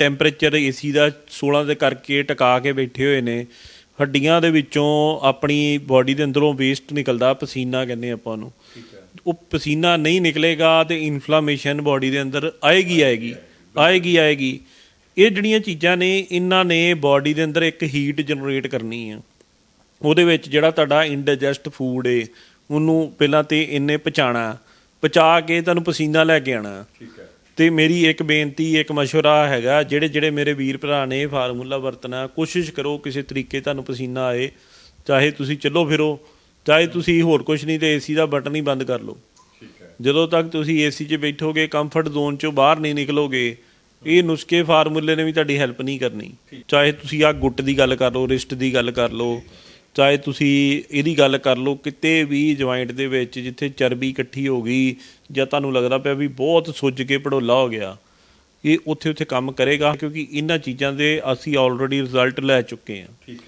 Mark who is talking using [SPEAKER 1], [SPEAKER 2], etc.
[SPEAKER 1] Temperature AC ਦਾ 16 ਦੇ ਕਰਕੇ ਟਿਕਾ ਕੇ ਬੈਠੇ ਹੋਏ ਨੇ। ਹੱਡੀਆਂ ਦੇ ਵਿੱਚੋਂ ਆਪਣੀ ਬਾਡੀ ਦੇ ਅੰਦਰੋਂ ਵੇਸਟ ਨਿਕਲਦਾ ਪਸੀਨਾ ਕਹਿੰਦੇ ਆਪਾਂ ਉਹਨੂੰ ਉਹ ਪਸੀਨਾ ਨਹੀਂ ਨਿਕਲੇਗਾ ਤੇ ਇਨਫਲੇਮੇਸ਼ਨ ਬਾਡੀ ਦੇ ਅੰਦਰ ਆਏਗੀ ਆਏਗੀ ਆਏਗੀ ਆਏਗੀ। ਇਹ ਜਿਹੜੀਆਂ ਚੀਜ਼ਾਂ ਨੇ ਇਹਨਾਂ ਨੇ ਬਾਡੀ ਦੇ ਅੰਦਰ ਇੱਕ ਹੀਟ ਜਨਰੇਟ ਕਰਨੀ ਆ। ਉਹਦੇ ਵਿੱਚ ਜਿਹੜਾ ਤੁਹਾਡਾ ਇੰਡਾਈਜੈਸਟ ਫੂਡ ਏ ਉਹਨੂੰ ਪਹਿਲਾਂ ਤੇ ਇੰਨੇ ਪਚਾਣਾ ਪਚਾ ਕੇ ਤੁਹਾਨੂੰ ਪਸੀਨਾ ਲੈ ਕੇ ਆਣਾ ਤੇ ਮੇਰੀ ਇੱਕ ਬੇਨਤੀ ਇੱਕ ਮਸ਼ਵਰਾ ਹੈਗਾ ਜਿਹੜੇ ਜਿਹੜੇ ਮੇਰੇ ਵੀਰ ਭਰਾ ਨੇ ਫਾਰਮੂਲਾ ਵਰਤਣਾ ਕੋਸ਼ਿਸ਼ ਕਰੋ ਕਿਸੇ ਤਰੀਕੇ ਤੁਹਾਨੂੰ ਪਸੀਨਾ ਆਏ ਚਾਹੇ ਤੁਸੀਂ ਚੱਲੋ ਫਿਰੋ ਚਾਹੇ ਤੁਸੀਂ ਹੋਰ ਕੁਝ ਨਹੀਂ ਤੇ ਏਸੀ ਦਾ ਬਟਨ ਹੀ ਬੰਦ ਕਰ ਲਓ।
[SPEAKER 2] ਠੀਕ ਹੈ।
[SPEAKER 1] ਜਦੋਂ ਤੱਕ ਤੁਸੀਂ ਏਸੀ 'ਚ ਬੈਠੋਗੇ ਕੰਫਰਟ ਜ਼ੋਨ 'ਚੋਂ ਬਾਹਰ ਨਹੀਂ ਨਿਕਲੋਗੇ ਇਹ ਨੁਸਖੇ ਫਾਰਮੂਲੇ ਨੇ ਵੀ ਤੁਹਾਡੀ ਹੈਲਪ ਨਹੀਂ ਕਰਨੀ। ਚਾਹੇ ਤੁਸੀਂ ਆ ਗੁੱਟ ਦੀ ਗੱਲ ਕਰ ਲਓ ਰਿਸਟ ਦੀ ਗੱਲ ਕਰ ਲਓ ਚਾਹੇ ਤੁਸੀਂ ਇਹਦੀ ਗੱਲ ਕਰ ਲਓ, ਕਿਤੇ ਵੀ ਜੁਆਇੰਟ ਦੇ ਵਿੱਚ ਜਿੱਥੇ ਚਰਬੀ ਇਕੱਠੀ ਹੋ ਗਈ ਜਾਂ ਤੁਹਾਨੂੰ ਲੱਗਦਾ ਪਿਆ ਵੀ ਬਹੁਤ ਸੁੱਜ ਕੇ ਪੜੋਲਾ ਹੋ ਗਿਆ, ਇਹ ਉੱਥੇ ਉੱਥੇ ਕੰਮ ਕਰੇਗਾ ਕਿਉਂਕਿ ਇਹਨਾਂ ਚੀਜ਼ਾਂ ਦੇ ਅਸੀਂ ਆਲਰੇਡੀ ਰਿਜ਼ਲਟ ਲੈ ਚੁੱਕੇ ਹਾਂ।
[SPEAKER 2] ਠੀਕ ਹੈ।